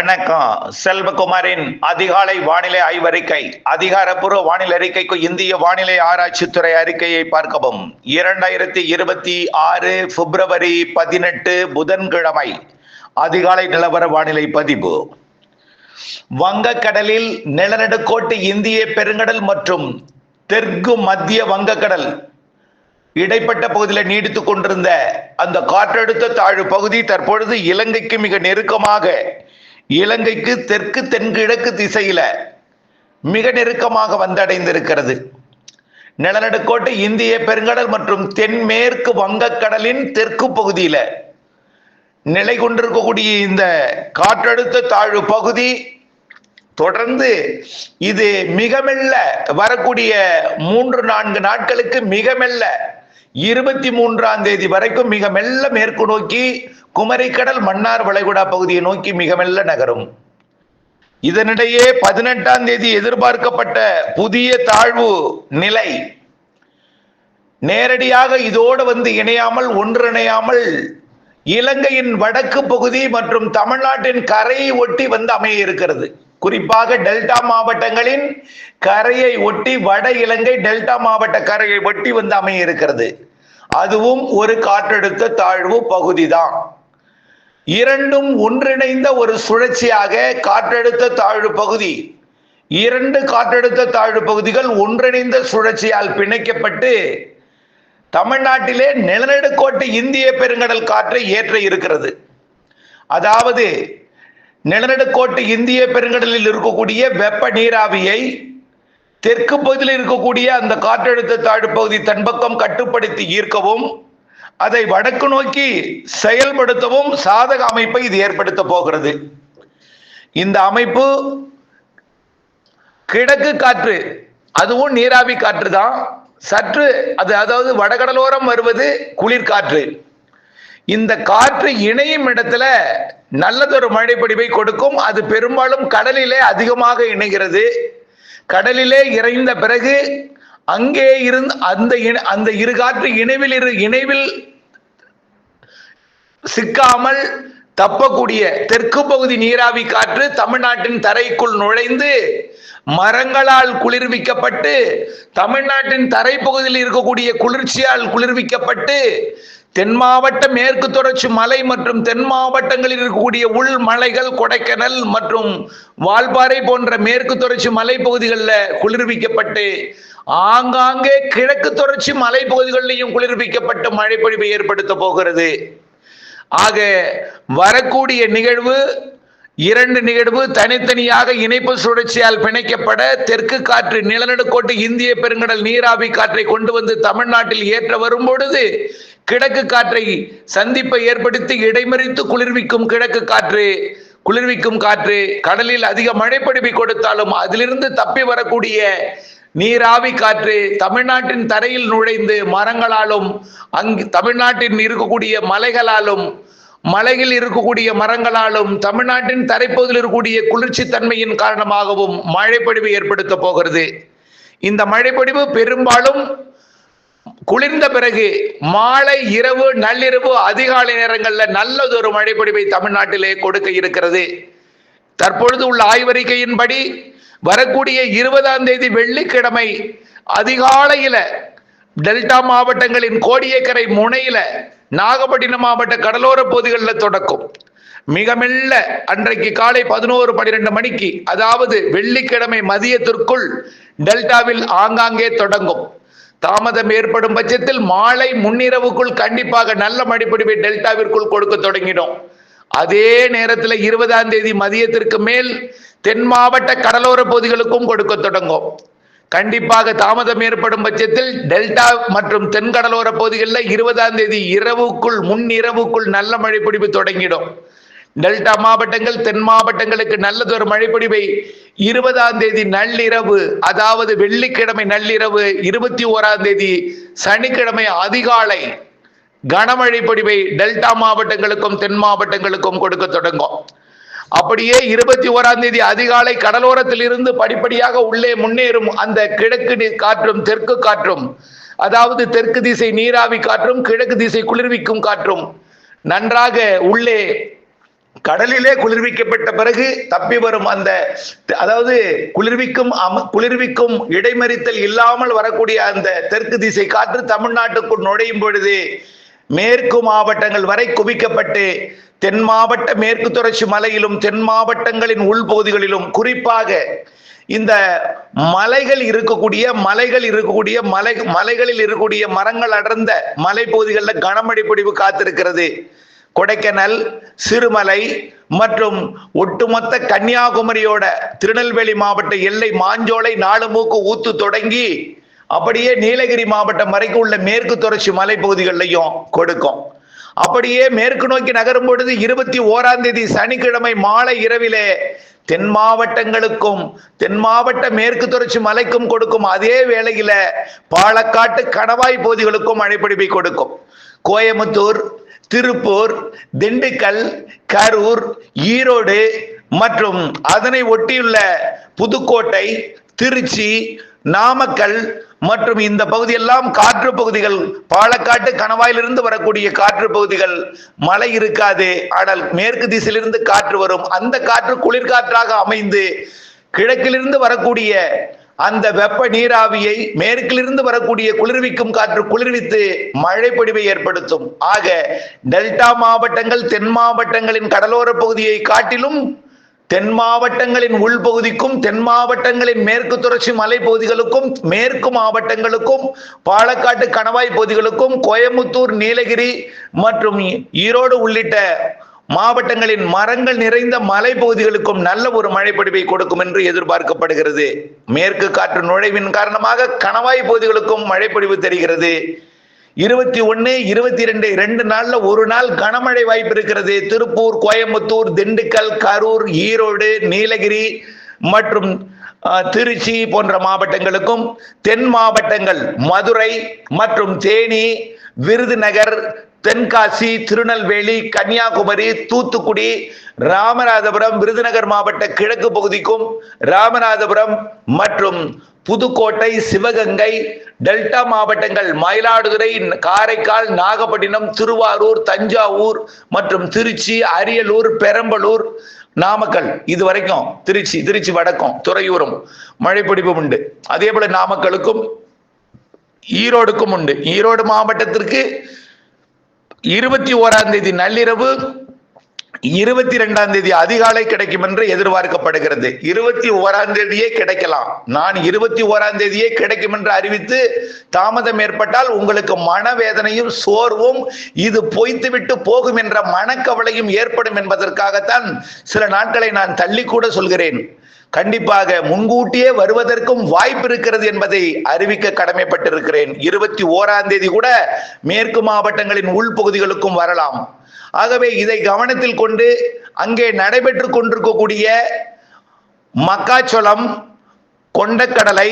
வணக்கம். செல்வகுமாரின் அதிகாலை வானிலை ஆய்வறிக்கை அதிகாரப்பூர்வ வானிலை அறிக்கைக்கு இந்திய வானிலை ஆராய்ச்சித்துறை அறிக்கையை பார்க்கவும். இரண்டாயிரத்தி இருபத்தி ஆறு பிப்ரவரி பதினெட்டு புதன்கிழமை. அதிகாலை நிலவர வானிலை பதிவு. வங்கக்கடலில் நிலநடுக்கோட்டு இந்திய பெருங்கடல் மற்றும் தெற்கு மத்திய வங்கக்கடல் இடைப்பட்ட பகுதியில் நீடித்துக் கொண்டிருந்த அந்த காற்றழுத்த தாழ்வு பகுதி தற்பொழுது இலங்கைக்கு மிக நெருக்கமாக இலங்கைக்கு தெற்கு தென்கிழக்கு திசையில மிக நெருக்கமாக வந்தடைந்திருக்கிறது. நிலநடுக்கோட்டை இந்திய பெருங்கடல் மற்றும் தென்மேற்கு வங்கக்கடலின் தெற்கு பகுதியில நிலை கொண்டிருக்கக்கூடிய இந்த காற்றழுத்த தாழ்வு பகுதி தொடர்ந்து இது மிக மெல்ல வரக்கூடிய மூன்று நான்கு நாட்களுக்கு மிக மெல்ல இருபத்தி மூன்றாம் தேதி வரைக்கும் மிக மெல்ல மேற்கு நோக்கி குமரிக்கடல் மன்னார் வளைகுடா பகுதியை நோக்கி மிக மெல்ல நகரும். இதனிடையே பதினெட்டாம் தேதி எதிர்பார்க்கப்பட்ட புதிய தாழ்வு நிலை நேரடியாக இதோடு வந்து இணையாமல் ஒன்றிணையாமல் இலங்கையின் வடக்கு பகுதி மற்றும் தமிழ்நாட்டின் கரையை ஒட்டி வந்து அமைய இருக்கிறது. குறிப்பாக டெல்டா மாவட்டங்களின் கரையை ஒட்டி வட இலங்கை டெல்டா மாவட்ட கரையை ஒட்டி வந்து அமைய இருக்கிறது அதுவும் ஒரு காற்றழுத்த தாழ்வு பகுதிதான். இரண்டும் ஒன்றிணைந்த ஒரு சுழற்சியாக காற்றழுத்த தாழ்வு பகுதி இரண்டு காற்றழுத்த தாழ்வு பகுதிகள் ஒன்றிணைந்த சுழற்சியால் பிணைக்கப்பட்டு தமிழ்நாட்டிலே நிலநடுக்கோட்டு இந்திய பெருங்கடல் காற்றை ஏற்ற இருக்கிறது. அதாவது நிலநடுக்கோட்டு இந்திய பெருங்கடலில் இருக்கக்கூடிய வெப்ப நீராவியை தெற்கு பகுதியில் இருக்கக்கூடிய அந்த காற்றழுத்த தாழ்வு பகுதி தன்பக்கம் கட்டுப்படுத்தி ஈர்க்கவும் அதை வடக்கு நோக்கி செயல்படுத்தவும் சாதக அமைப்பை இது ஏற்படுத்த போகிறது. இந்த அமைப்பு கிழக்கு காற்று அதுவும் நீராவி காற்று தான். சற்று அது அதாவது வடகடலோரம் வருவது குளிர்காற்று. இந்த காற்று இணையும் இடத்துல நல்லதொரு மழைப்பொழிவை கொடுக்கும். அது பெரும்பாலும் கடலிலே அதிகமாக இணைகிறது. கடலிலே இறைந்த பிறகு அங்கே இருந்து அந்த இணை- அந்த இரு காற்று இணைவில் இரு இணைவில் சிக்காமல் தப்பக்கூடிய தெற்கு பகுதி நீராவி காற்று தமிழ்நாட்டின் தரைக்குள் நுழைந்து மரங்களால் குளிர்விக்கப்பட்டு தமிழ்நாட்டின் தரைப்பகுதியில் இருக்கக்கூடிய குளிர்ச்சியால் குளிர்விக்கப்பட்டு தென் மாவட்ட மேற்கு தொடர்ச்சி மலை மற்றும் தென் மாவட்டங்களில் இருக்கக்கூடிய உள் மலைகள் கொடைக்கானல் மற்றும் வால்பாறை போன்ற மேற்கு தொடர்ச்சி மலைப்பகுதிகளில் குளிர்விக்கப்பட்டு ஆங்காங்கே கிழக்கு தொடர்ச்சி மலைப்பகுதிகளிலையும் குளிர்விக்கப்பட்டு மழைப்பொழிவை ஏற்படுத்த போகிறது. ஆக வரக்கூடிய நிகழ்வு இரண்டு நிகழ்வு தனித்தனியாக இணைப்பு சுழற்சியால் பிணைக்கப்பட தெற்கு காற்று நிலநடுக்கோட்டு இந்திய பெருங்கடல் நீராவி காற்றை கொண்டு வந்து தமிழ்நாட்டில் ஏற்ற வரும் பொழுது கிழக்கு காற்றை சந்திப்பை ஏற்படுத்தி இடைமறித்து குளிர்விக்கும் கிழக்கு காற்று குளிர்விக்கும் காற்று கடலில் அதிக மழைப்பொழிவை கொடுத்தாலும் அதிலிருந்து தப்பி வரக்கூடிய நீராவி காற்று தமிழ்நாட்டின் தரையில் நுழைந்து மரங்களாலும் அங்கு தமிழ்நாட்டின் இருக்கக்கூடிய மலைகளாலும் மலையில் இருக்கக்கூடிய மரங்களாலும் தமிழ்நாட்டின் தரைப்பகுதியில் இருக்கக்கூடிய குளிர்ச்சி தன்மையின் காரணமாகவும் மழைப்பொழிவு ஏற்படுத்த போகிறது. இந்த மழைப்பொழிவு பெரும்பாலும் குளிர்ந்த பிறகு மாலை இரவு நள்ளிரவு அதிகாலை நேரங்களில் நல்லதொரு மழைப்பொழிவை தமிழ்நாட்டிலே கொடுக்க இருக்கிறது. தற்பொழுது உள்ள ஆய்வறிக்கையின்படி வரக்கூடிய இருபதாம் தேதி வெள்ளிக்கிழமை அதிகாலையில டெல்டா மாவட்டங்களின் கோடியக்கரை முனையில நாகப்பட்டினம் மாவட்ட கடலோர பகுதிகளில் தொடக்கும். மிக மெல்ல அன்றைக்கு காலை பதினோரு பனிரெண்டு மணிக்கு அதாவது வெள்ளிக்கிழமை மதியத்திற்குள் டெல்டாவில் ஆங்காங்கே தொடங்கும். தாமதம் ஏற்படும் பட்சத்தில் மாலை முன்னிரவுக்குள் கண்டிப்பாக நல்ல மடிப்பிடிவை டெல்டாவிற்குள் கொடுக்க தொடங்கினோம். அதே நேரத்தில் இருபதாம் தேதி மதியத்திற்கு மேல் தென் மாவட்ட கடலோர பகுதிகளுக்கும் கொடுக்க தொடங்கும். கண்டிப்பாக தாமதம் ஏற்படும் பட்சத்தில் டெல்டா மற்றும் தென்கடலோர பகுதிகளில் இருபதாம் தேதி இரவுக்குள் முன் இரவுக்குள் நல்ல மழைப்பொழிவு தொடங்கிடும். டெல்டா மாவட்டங்கள் தென் மாவட்டங்களுக்கு நல்லதொரு மழைப்பொழிவை இருபதாம் தேதி நள்ளிரவு அதாவது வெள்ளிக்கிழமை நள்ளிரவு இருபத்தி ஓராம் தேதி சனிக்கிழமை அதிகாலை கனமழை பொழிவை டெல்டா மாவட்டங்களுக்கும் தென் மாவட்டங்களுக்கும் கொடுக்க தொடங்கும். அப்படியே இருபத்தி ஓராம் தேதி அதிகாலை கடலோரத்தில் இருந்து படிப்படியாக உள்ளே முன்னேறும் அந்த கிழக்கு காற்றும் தெற்கு காற்றும் அதாவது தெற்கு திசை நீராவி காற்றும் கிழக்கு திசை குளிர்விக்கும் காற்றும் நன்றாக உள்ளே கடலிலே குளிர்விக்கப்பட்ட பிறகு தப்பி வரும் அந்த அதாவது குளிர்விக்கும் அம- குளிர்விக்கும் இடைமறித்தல் இல்லாமல் வரக்கூடிய அந்த தெற்கு திசை காற்று தமிழ்நாட்டுக்குள் நுழையும் பொழுது மேற்கு மாவட்டங்கள் வரை குவிக்கப்பட்டு தென் மாவட்ட மேற்கு தொடர்ச்சி மலையிலும் தென் மாவட்டங்களின் உள்பகுதிகளிலும் குறிப்பாக இந்த மலைகள் இருக்கக்கூடிய மலைகள் இருக்கக்கூடிய மலை மலைகளில் இருக்கக்கூடிய மரங்கள் அடர்ந்த மலைப்பகுதிகளில் கனமழை பொடிவு காத்திருக்கிறது. கொடைக்கானல் சிறுமலை மற்றும் ஒட்டுமொத்த கன்னியாகுமரியோட திருநெல்வேலி மாவட்ட எல்லை மாஞ்சோலை நாலுமூக்கு ஊத்து தொடங்கி அப்படியே நீலகிரி மாவட்டம் வரைக்கும் உள்ள மேற்கு தொடர்ச்சி மலைப்பகுதிகளிலையும் கொடுக்கும். அப்படியே மேற்கு நோக்கி நகரும் பொழுது இருபத்தி ஓராம் தேதி சனிக்கிழமை மாலை இரவிலே தென் மாவட்டங்களுக்கும் தென் மாவட்ட மேற்கு தொடர்ச்சி மலைக்கும் கொடுக்கும். அதே வேளையில பாலக்காட்டு கணவாய் பகுதிகளுக்கும் மழைப்பிடிப்பை கொடுக்கும். கோயமுத்தூர் திருப்பூர் திண்டுக்கல் கரூர் ஈரோடு மற்றும் அதனை ஒட்டியுள்ள புதுக்கோட்டை திருச்சி நாமக்கல் மற்றும் இந்த பகுதியெல்லாம் காற்று பகுதிகள். பாலக்காட்டு கணவாயிலிருந்து வரக்கூடிய காற்று பகுதிகள். மழை இருக்காது. ஆனால் மேற்கு திசையிலிருந்து காற்று வரும். அந்த காற்று குளிர்காற்றாக அமைந்து கிழக்கிலிருந்து வரக்கூடிய அந்த வெப்ப நீராவியை மேற்கிலிருந்து வரக்கூடிய குளிர்விக்கும் காற்று குளிர்வித்து மழைப்பொடிவை ஏற்படுத்தும். ஆக டெல்டா மாவட்டங்கள் தென் மாவட்டங்களின் கடலோர பகுதியை காட்டிலும் தென் மாவட்டங்களின் உள்பகுதிக்கும் தென் மாவட்டங்களின் மேற்கு தொடர்ச்சி மலைப்பகுதிகளுக்கும் மேற்கு மாவட்டங்களுக்கும் பாலக்காட்டு கணவாய் பகுதிகளுக்கும் கோயமுத்தூர் நீலகிரி மற்றும் ஈரோடு உள்ளிட்ட மாவட்டங்களின் மரங்கள் நிறைந்த மலைப்பகுதிகளுக்கும் நல்ல ஒரு மழைப்பொடிவை கொடுக்கும் என்று எதிர்பார்க்கப்படுகிறது. மேற்கு காற்று நுழைவின் காரணமாக கணவாய் பகுதிகளுக்கும் மழைப்பொடிவு தெரிகிறது. இருபத்தி ஒன்று இருபத்தி ரெண்டு ரெண்டு நாள்ல ஒரு நாள் கனமழை வாய்ப்பு இருக்கிறது. திருப்பூர் கோயம்புத்தூர் திண்டுக்கல் கரூர் ஈரோடு நீலகிரி மற்றும் திருச்சி போன்ற மாவட்டங்களுக்கும் தென் மாவட்டங்கள் மதுரை மற்றும் தேனி விருதுநகர் தென்காசி திருநெல்வேலி கன்னியாகுமரி தூத்துக்குடி ராமநாதபுரம் விருதுநகர் மாவட்ட கிழக்கு பகுதிக்கும் ராமநாதபுரம் மற்றும் புதுக்கோட்டை சிவகங்கை டெல்டா மாவட்டங்கள் மயிலாடுதுறை காரைக்கால் நாகப்பட்டினம் திருவாரூர் தஞ்சாவூர் மற்றும் திருச்சி அரியலூர் பெரம்பலூர் நாமக்கல். இது வரைக்கும் திருச்சி திருச்சி வடக்கம் துறையூரும் மழைப்பிடிப்பு உண்டு. அதே போல நாமக்கலுக்கும் ஈரோடுக்கும் உண்டு. ஈரோடு மாவட்டத்திற்கு இருபத்தி ஓராம் தேதி நள்ளிரவு இருபத்தி ரெண்டாம் தேதி அதிகாலை கிடைக்கும் என்று எதிர்பார்க்கப்படுகிறது. இருபத்தி ஓராம் தேதியே கிடைக்கலாம். நான் இருபத்தி ஓராம் தேதியே கிடைக்கும் என்று அறிவித்து தாமதம் ஏற்பட்டால் உங்களுக்கு மனவேதனையும் சோர்வும் இது பொய்த்துவிட்டு போகும் என்ற மனக்கவலையும் ஏற்படும் என்பதற்காகத்தான் சில நாட்களை நான் தள்ளி கூட சொல்கிறேன். கண்டிப்பாக முன்கூட்டியே வருவதற்கும் வாய்ப்பு இருக்கிறது என்பதை அறிவிக்க கடமைப்பட்டிருக்கிறேன். இருபத்தி ஓராம் தேதி கூட மேற்கு மாவட்டங்களின் உள்பகுதிகளுக்கும் வரலாம். ஆகவே இதை கவனத்தில் கொண்டு அங்கே நடைபெற்று கொண்டிருக்கக்கூடிய மக்காச்சோளம் கொண்டக்கடலை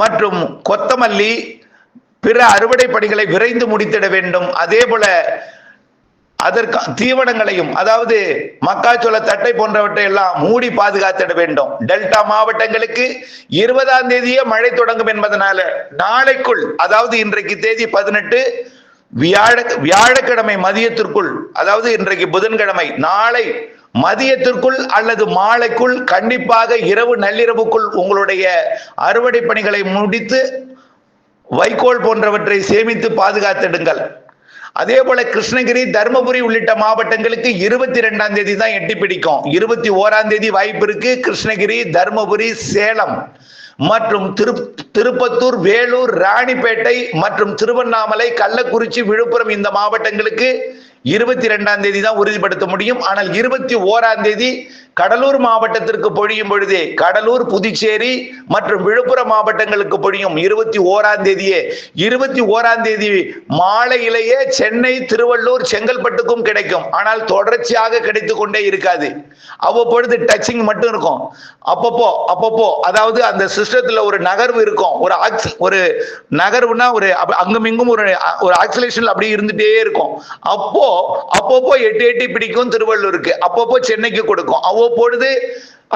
மற்றும் கொத்தமல்லி பிற அறுவடை பணிகளை விரைந்து முடித்திட வேண்டும். அதே போல அதற்கு தீவனங்களையும் அதாவது மக்காச்சோள தட்டை போன்றவற்றை எல்லாம் மூடி பாதுகாத்திட வேண்டும். டெல்டா மாவட்டங்களுக்கு இருபதாம் தேதியே மழை தொடங்கும் என்பதனால நாளைக்குள் அதாவது இன்றைக்கு தேதி பதினெட்டு வியாழ வியாழக்கிழமை மதியத்திற்குள் அதாவது இன்றைக்கு புதன்கிழமை நாளை மதியத்திற்குள் அல்லது மாலைக்குள் கண்டிப்பாக இரவு நள்ளிரவுக்குள் உங்களுடைய அறுவடை பணிகளை முடித்து வைக்கோல் போன்றவற்றை சேமித்து பாதுகாத்திடுங்கள். அதே போல கிருஷ்ணகிரி தருமபுரி உள்ளிட்ட மாவட்டங்களுக்கு இருபத்தி ரெண்டாம் தேதி தான் எட்டி பிடிக்கும். இருபத்தி ஓராம் தேதி வாய்ப்பு இருக்கு. கிருஷ்ணகிரி தருமபுரி சேலம் மற்றும் திரு திருப்பத்தூர் வேலூர் ராணிப்பேட்டை மற்றும் திருவண்ணாமலை கள்ளக்குறிச்சி விழுப்புரம் இந்த மாவட்டங்களுக்கு இருபத்தி ரெண்டாம் தேதி தான் உறுதிப்படுத்த முடியும். ஆனால் இருபத்தி ஓராம் தேதி கடலூர் மாவட்டத்திற்கு பொழியும் பொழுதே கடலூர் புதுச்சேரி மற்றும் விழுப்புரம் மாவட்டங்களுக்கு பொழியும் இருபத்தி ஓராம் தேதியே இருபத்தி ஓராம் தேதி மாலையிலேயே சென்னை திருவள்ளூர் செங்கல்பட்டுக்கும் கிடைக்கும். ஆனால் தொடர்ச்சியாக கிடைத்து கொண்டே இருக்காது. அவ்வப்பொழுது டச்சிங் மட்டும் இருக்கும். அப்பப்போ அப்பப்போ அதாவது அந்த சிஸ்டத்துல ஒரு நகர்வு இருக்கும். ஒரு ஆக்சி ஒரு நகர்வுனா ஒரு அப்ப- அங்கும் இங்கும் ஒரு ஒரு ஆக்சிலேஷன் அப்படியே இருந்துட்டே இருக்கும். அப்போ அப்பப்போ எட்டு எட்டி பிடிக்கும் திருவள்ளூருக்கு. அப்பப்போ சென்னைக்கு கொடுக்கும். அவ்வப்பொழுது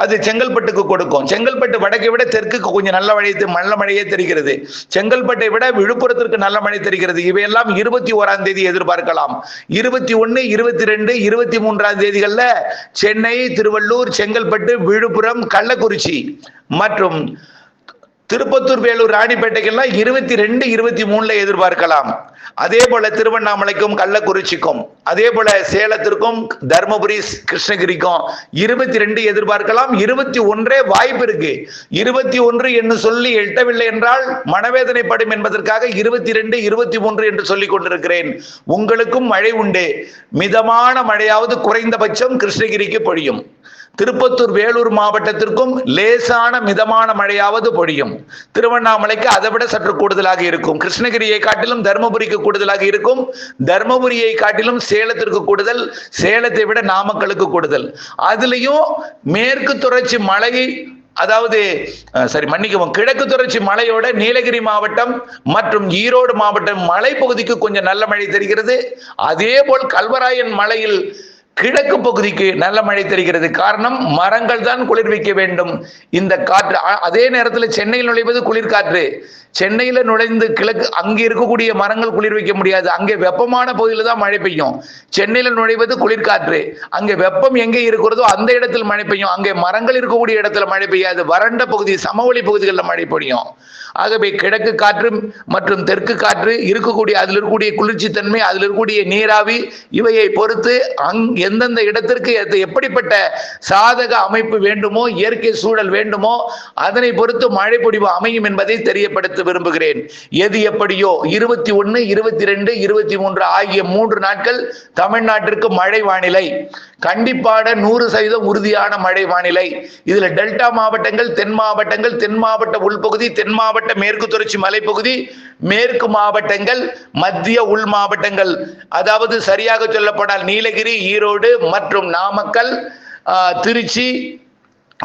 அது செங்கல்பட்டுக்கு கொடுக்கும். செங்கல்பட்டு வடக்கை விட தெற்குக்கு கொஞ்சம் நல்ல மழை நல்ல மழையே தெரிகிறது. செங்கல்பட்டை விட விழுப்புரத்திற்கு நல்ல மழை தெரிகிறது. இவையெல்லாம் இருபத்தி ஓராம் தேதி எதிர்பார்க்கலாம். இருபத்தி ஒன்னு இருபத்தி ரெண்டு இருபத்தி மூன்றாம் தேதிகளில் சென்னை திருவள்ளூர் செங்கல்பட்டு விழுப்புரம் கள்ளக்குறிச்சி மற்றும் திருப்பத்தூர் வேலூர் ராணிப்பேட்டைக்கெல்லாம் இருபத்தி ரெண்டு இருபத்தி மூணுல எதிர்பார்க்கலாம். அதே போல திருவண்ணாமலைக்கும் கள்ளக்குறிச்சிக்கும் அதே போல சேலத்திற்கும் தருமபுரி கிருஷ்ணகிரிக்கும் இருபத்தி ரெண்டு எதிர்பார்க்கலாம். இருபத்தி ஒன்றே வாய்ப்பு இருக்கு. இருபத்தி ஒன்று என்று சொல்லி எட்டவில்லை என்றால் மனவேதனைப்படும் என்பதற்காக இருபத்தி ரெண்டு இருபத்தி மூன்று என்று சொல்லிக் கொண்டிருக்கிறேன். உங்களுக்கும் மழை உண்டு. மிதமான மழையாவது குறைந்தபட்சம் கிருஷ்ணகிரிக்கு பொழியும். திருப்பத்தூர் வேலூர் மாவட்டத்திற்கும் லேசான மிதமான மழையாவது பொழியும். திருவண்ணாமலைக்கு அதை விட சற்று கூடுதலாக இருக்கும். கிருஷ்ணகிரியை காட்டிலும் தருமபுரிக்கு கூடுதலாக இருக்கும். தருமபுரியை காட்டிலும் சேலத்திற்கு கூடுதல் சேலத்தை விட நாமக்கலுக்கு கூடுதல். அதுலேயும் மேற்கு தொடர்ச்சி மலை அதாவது சரி மன்னிக்கவும் கிழக்கு தொடர்ச்சி மலையோட நீலகிரி மாவட்டம் மற்றும் ஈரோடு மாவட்டம் மலைப்பகுதிக்கு கொஞ்சம் நல்ல மழை தெரிகிறது. அதே போல் கல்வராயன் மலையில் கிழக்கு பகுதிக்கு நல்ல மழை தெரிகிறது. காரணம் மரங்கள் தான் குளிர்விக்க வேண்டும். இந்த காற்று அதே நேரத்தில் சென்னையில் நுழைவது குளிர்காற்று. சென்னையில் நுழைந்து கிழக்கு அங்கே இருக்கக்கூடிய மரங்கள் குளிர்விக்க முடியாது. அங்கே வெப்பமான பகுதியில் தான் மழை பெய்யும். சென்னையில் நுழைவது குளிர்காற்று. அங்கே வெப்பம் எங்கே இருக்கிறதோ அந்த இடத்தில் மழை பெய்யும். அங்கே மரங்கள் இருக்கக்கூடிய இடத்துல மழை பெய்யாது. வறண்ட பகுதி சமவெளி பகுதிகளில் மழை பெய்யும் ஆகவே கிழக்கு காற்று மற்றும் தெற்கு காற்று இருக்கக்கூடிய அதில் இருக்கக்கூடிய குளிர்ச்சி தன்மை அதில் இருக்கக்கூடிய நீராவி இவையை பொறுத்து அங் எந்தெந்த இடத்திற்கு எப்படிப்பட்ட சாதக அமைப்பு வேண்டுமோ இயற்கை சூழல் வேண்டுமோ அதனை பொறுத்து மழை பொழிவு அமையும் என்பதை தெரியப்படுத்த விரும்புகிறேன். எது எப்படியோ இருபத்தி ஒன்று இருபத்தி ரெண்டு இருபத்தி மூன்று ஆகிய மூன்று நாட்கள் தமிழ்நாட்டிற்கு மழை வானிலை. கண்டிப்பான நூறு சதவீதம் உறுதியான மழை வானிலை. இதுல டெல்டா மாவட்டங்கள் தென் மாவட்டங்கள் தென் மாவட்ட உள்பகுதி தென் மாவட்ட மேற்கு தொடர்ச்சி மலைப்பகுதி மேற்கு மாவட்டங்கள் மத்திய உள் மாவட்டங்கள். அதாவது சரியாக சொல்லப்படால் நீலகிரி ஈரோடு மற்றும் நாமக்கல் ஆஹ், திருச்சி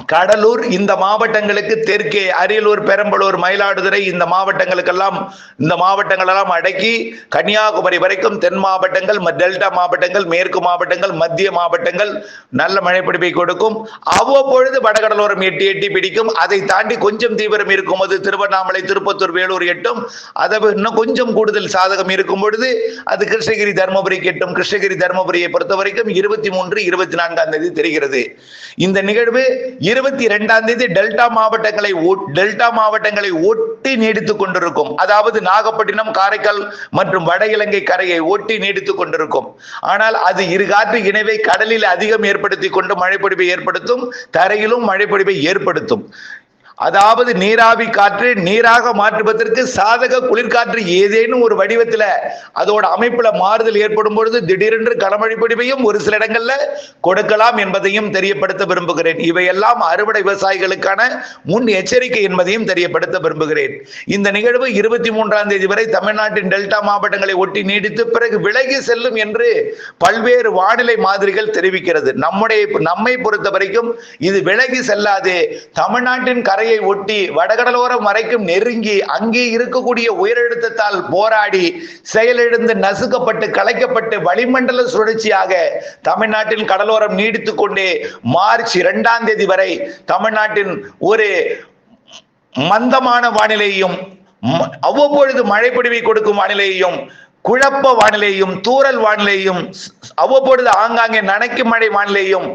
கடலூர் இந்த மாவட்டங்களுக்கு தெற்கே அரியலூர் பெரம்பலூர் மயிலாடுதுறை இந்த மாவட்டங்களுக்கெல்லாம் இந்த மாவட்டங்கள் எல்லாம் அடக்கி கன்னியாகுமரி வரைக்கும் தென் மாவட்டங்கள் ம- டெல்டா மாவட்டங்கள் மேற்கு மாவட்டங்கள் மத்திய மாவட்டங்கள் நல்ல மழைப்பிடிப்பை கொடுக்கும். அவ்வப்பொழுது வடகடலோரம் எட்டி எட்டி பிடிக்கும். அதை தாண்டி கொஞ்சம் தீவிரம் இருக்கும் போது திருவண்ணாமலை திருப்பத்தூர் வேலூர் எட்டும். அதை இன்னும் கொஞ்சம் கூடுதல் சாதகம் இருக்கும் பொழுது அது கிருஷ்ணகிரி தருமபுரி எட்டும். கிருஷ்ணகிரி தருமபுரியை பொறுத்த வரைக்கும் இருபத்தி மூன்று இருபத்தி நான்காம் தேதி தெரிகிறது. இந்த நிகழ்வு இருபத்தி இரண்டாம் தேதி டெல்டா மாவட்டங்களை டெல்டா மாவட்டங்களை ஒட்டி நீடித்துக் கொண்டிருக்கும். அதாவது நாகப்பட்டினம் காரைக்கால் மற்றும் வட இலங்கை கரையை ஒட்டி நீடித்துக் கொண்டிருக்கும். ஆனால் அது இருகாற்று இணைவை கடலில் அதிகம் ஏற்படுத்தி கொண்டு மழைப்பொழிவை ஏற்படுத்தும் தரையிலும் மழைப்பொழிவை ஏற்படுத்தும். அதாவது நீராவி காற்று நீராக மாற்றுவதற்கு சாதக குளிர்காற்று ஏதேனும் ஒரு வடிவத்துல அதோட அமைப்புல மாறுதல் ஏற்படும் பொழுது திடீரென்று கனமழை பொழிவையும் ஒரு சில இடங்கள்ல கொடுக்கலாம் என்பதையும் தெரியப்படுத்த விரும்புகிறேன். இவையெல்லாம் அறுவடை விவசாயிகளுக்கான முன் எச்சரிக்கை என்பதையும் தெரியப்படுத்த விரும்புகிறேன். இந்த நிகழ்வு இருபத்தி மூன்றாம் தேதி வரை தமிழ்நாட்டின் டெல்டா மாவட்டங்களை ஒட்டி நீடித்து பிறகு விலகி செல்லும் என்று பல்வேறு வானிலை மாதிரிகள் தெரிவிக்கிறது. நம்முடைய நம்மை பொறுத்த வரைக்கும் இது விலகி செல்லாது. தமிழ்நாட்டின் கரை கரையை ஒட்டி வடகடலோரம் வரைக்கும் நெருங்கி அங்கே இருக்கக்கூடிய உயரழுத்தத்தால் போராடி செயலிழந்து நசுக்கப்பட்டு கலைக்கப்பட்டு வளிமண்டல சுழற்சியாக தமிழ்நாட்டின் கடலோரம் நீடித்து கொண்டே மார்ச் இரண்டாம் தேதி வரை தமிழ்நாட்டின் ஒரு மந்தமான வானிலையும் அவ்வப்பொழுது மழை மழைப்பொழிவை கொடுக்கும் வானிலையும் குழப்ப வானிலையும் தூரல் வானிலையும் அவ்வப்பொழுது ஆங்காங்கே நனைக்கும் மழை வானிலையும்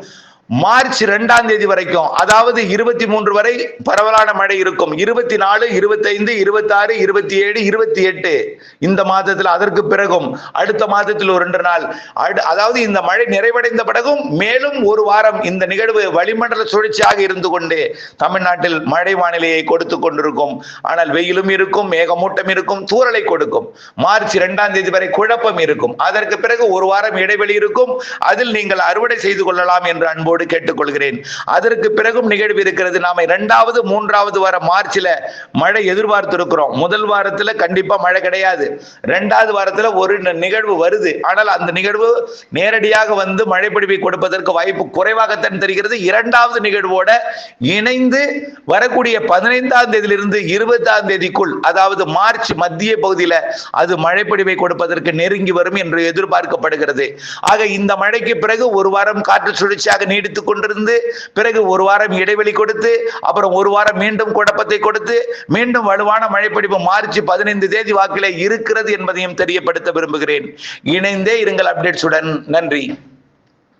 மார்ச் இரண்டாம் தேதி வரைக்கும் அதாவது இருபத்தி மூன்று வரை பரவலான மழை இருக்கும். இருபத்தி நாலு இருபத்தைந்து இருபத்தாறு இருபத்தி ஏழு இருபத்தி எட்டு இந்த மாதத்தில் அதற்கு பிறகும் அடுத்த மாதத்தில் ஒரு ரெண்டு நாள். அடு- அதாவது இந்த மழை நிறைவடைந்த பிறகும் மேலும் ஒரு வாரம் இந்த நிகழ்வு வளிமண்டல சுழற்சியாக இருந்து கொண்டு தமிழ்நாட்டில் மழை வானிலையை கொடுத்து கொண்டிருக்கும். ஆனால் வெயிலும் இருக்கும் மேகமூட்டம் இருக்கும் தூரலை கொடுக்கும். மார்ச் இரண்டாம் தேதி வரை குழப்பம் இருக்கும். அதற்கு பிறகு ஒரு வாரம் இடைவெளி இருக்கும். அதில் நீங்கள் அறுவடை செய்து கொள்ளலாம் என்று அன்போடு கேட்டுக்கொள்கிறேன். அதற்கு பிறகும் நிகழ்வு இருக்கிறது. நாம இரண்டாவது மூன்றாவது வாரம் மார்ச்ல மழை எதிர்பார்த்து இருக்கிறோம் முதல் வாரத்துல கண்டிப்பா மழை கிடையாது. இரண்டாவது வாரத்துல ஒரு நிகழ்வு வருது. ஆனால் அந்த நிகழ்வு நேரடியாக வந்து மழை பொழிவை கொடுப்பதற்கு வாய்ப்பு குறைவாகத்தான் தெரிகிறது. இரண்டாவது நிகழ்வோட இணைந்து வரக்கூடிய பதினைந்தாம் தேதியிலிருந்து இருபதாம் தேதிக்குள் அதாவது மார்ச் மத்திய பகுதியில அது மழைப்பொழிவை கொடுப்பதற்கு நெருங்கி வரும் என்று எதிர்பார்க்கப்படுகிறது. ஆக இந்த மழைக்கு பிறகு ஒரு வாரம் காற்று சுழற்சியாக நீடித்து நீடித்துக் கொண்டிருந்து பிறகு ஒரு வாரம் இடைவெளி கொடுத்து அப்புறம் ஒரு வாரம் மீண்டும் குழப்பத்தை கொடுத்து மீண்டும் வலுவான மழைப்பிடிப்பு மார்ச் பதினைந்து தேதி வாக்கிலே இருக்கிறது என்பதையும் தெரியப்படுத்த விரும்புகிறேன். இணைந்தே இருங்கள் அப்டேட்ஸுடன். நன்றி.